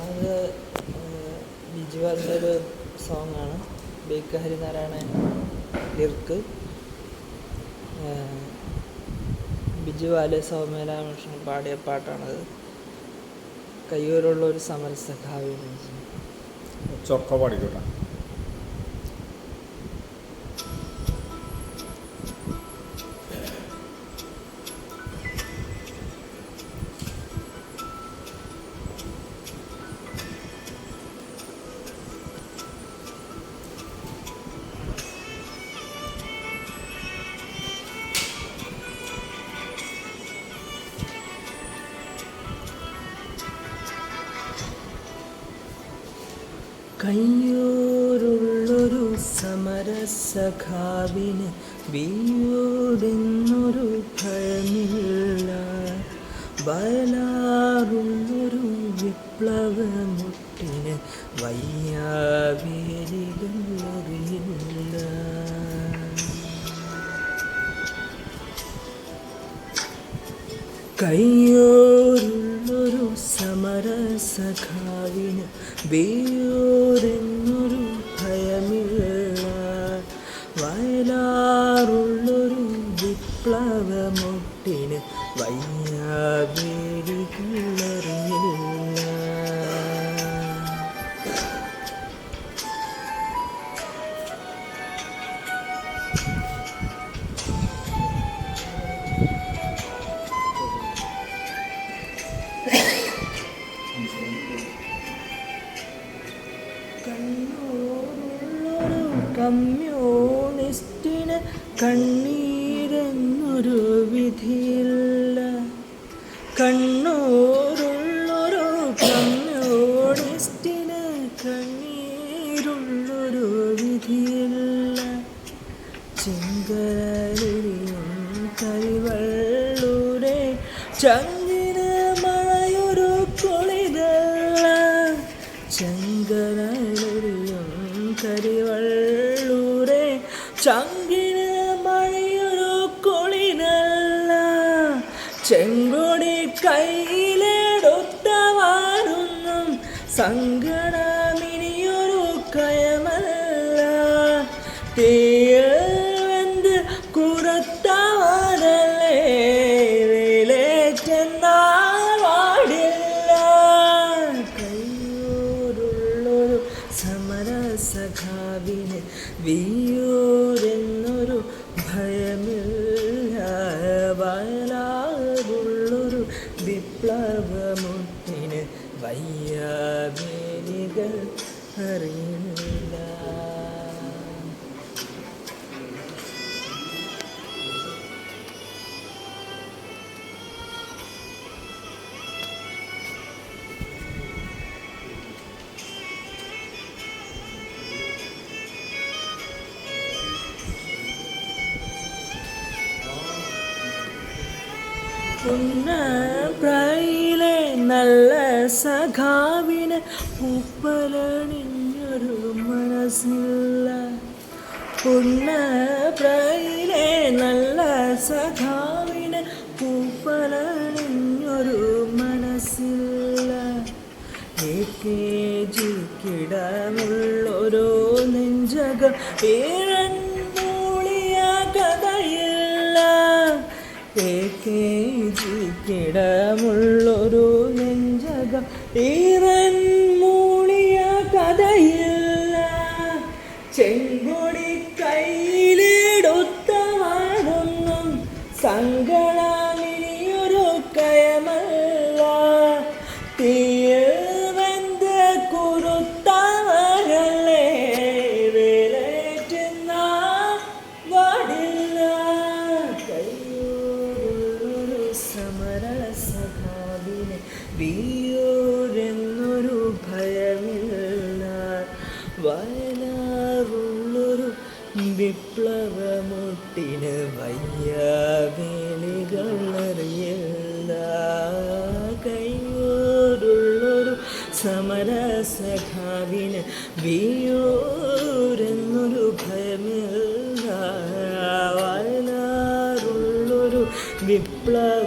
വന്നത് ബിജുവാലിന്റെ ഒരു സോങ്ങാണ്. ബേക്ക് ഹരിനാരായണൻ ലിർക്ക്. ബിജുവാൽ സൗമ്യ രാമകൃഷ്ണൻ പാടിയ പാട്ടാണത്. കയ്യൂരുള്ള ഒരു സമരസഖാവിന് ചൊക്ക പാടിക്കോട്ടെ. കയ്യൂരുള്ളൊരു സമരസഖാവിന് വീയോടെന്നൊരു ഭയമില്ല. വയലാറുള്ളൊരു വിപ്ലവമുട്ടിന് വയ്യാവേലികളറിയില്ല കയ്യൂരുള്ളൊരു സമരസഖാവിന് വേയോരെന്നൊരു ഭയമില്ല. വയലാറുള്ളൊരു വിപ്ലവമൊട്ടിന് വയ്യാവേലികളറിയില്ല കമ്മ്യൂണിസ്റ്റിന് കണ്ണീരെന്നൊരു വിധിയില്ല. കണ്ണൂരുള്ളൊരു കമ്മ്യൂണിസ്റ്റിന് കണ്ണീരുള്ളൊരു വിധിയില്ല. ചിങ്കരും കൈവള്ളൂരെ ചങ്ങിന് മഴയൊരു കൊളിതല്ല ചെങ്കരലിയും ചങ്കിന് മഴയൊരു കൊളിനല്ല. ചെങ്കൊടി കയ്യിലെടുത്തവാനൊന്നും സങ്കടമിനിയൊരു കയമല്ല. തീയിൽ നല്ല സഖാവിന് ഉപ്പലണിഞ്ഞൊരു മനസ്സില്ല. പുന്നപ്രായിലെ നല്ല സഖാവിന് ഉപ്പലണിഞ്ഞൊരു മനസ്സില്ല. എ കെ നെഞ്ചകം ഏഴൻ എ കെ ജിക്കിടമുള്ളൊരു നെഞ്ചകം ഈറൻ വയലാറുള്ളൊരു വിപ്ലവമുട്ടിന് വയ്യാവേലികളറിയില്ല കൈയോടുള്ളൊരു സമരസഖാവിന് വിയൂരെന്നൊരു ഭയമില്ല വയലാറുള്ളൊരു വിപ്ലവമുട്ടിന്